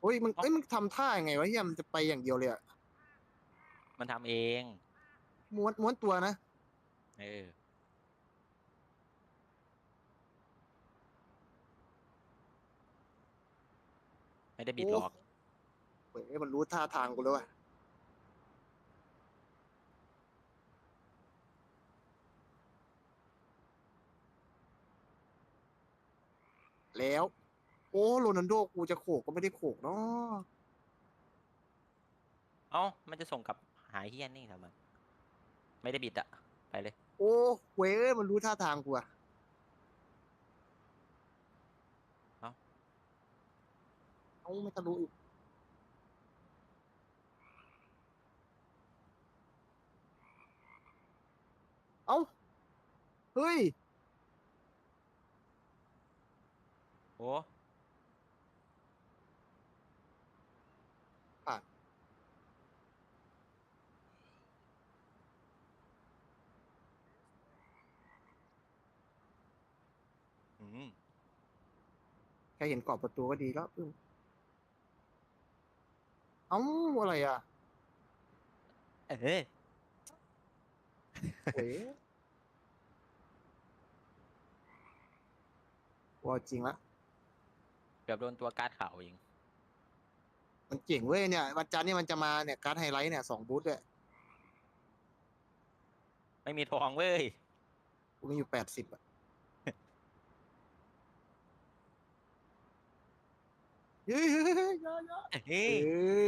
โอ้ยมึงเอ้ยมึงทำท่ายังไงวะเฮียมันจะไปอย่างเดียวเลยอะมันทำเอง ม้วนม้วนตัวนะเออ ไม่ได้บิดหรอกเฮ้ยมันรู้ท่าทางกูแล้วว่ะแล้ว โอ้โรนัลโดกูจะโขกก็ไม่ได้โขกเนาะเอ้ามันจะส่งกลับหายเฮียนนี่ทำไมไม่ได้บิดอะไปเลย โอ้เว้ยมันรู้ท่าทางกูอะเอ้า เอาไม่ทะลุอีกเอ้าเฮ้ย โอ้ ผ่านอืมแค่เห็นกรอบประตูก็ดีแล้วอืมเอ้าอะไรอะเออเว้ยว่าจริงละ เกือบโดนตัวการ์ดขาวเอง มันเจ๋งเว้ยเนี่ยวันจันทร์เนี่ยมันจะมาเนี่ยการ์ดไฮไลท์เนี่ยสองบูธเลยไม่มีทองเว้ยกูมีอยู่แปดสิบอะเฮ้ยเฮ้ยเฮ้ยเฮ้ยอย่าอย่าเฮ้ยเออ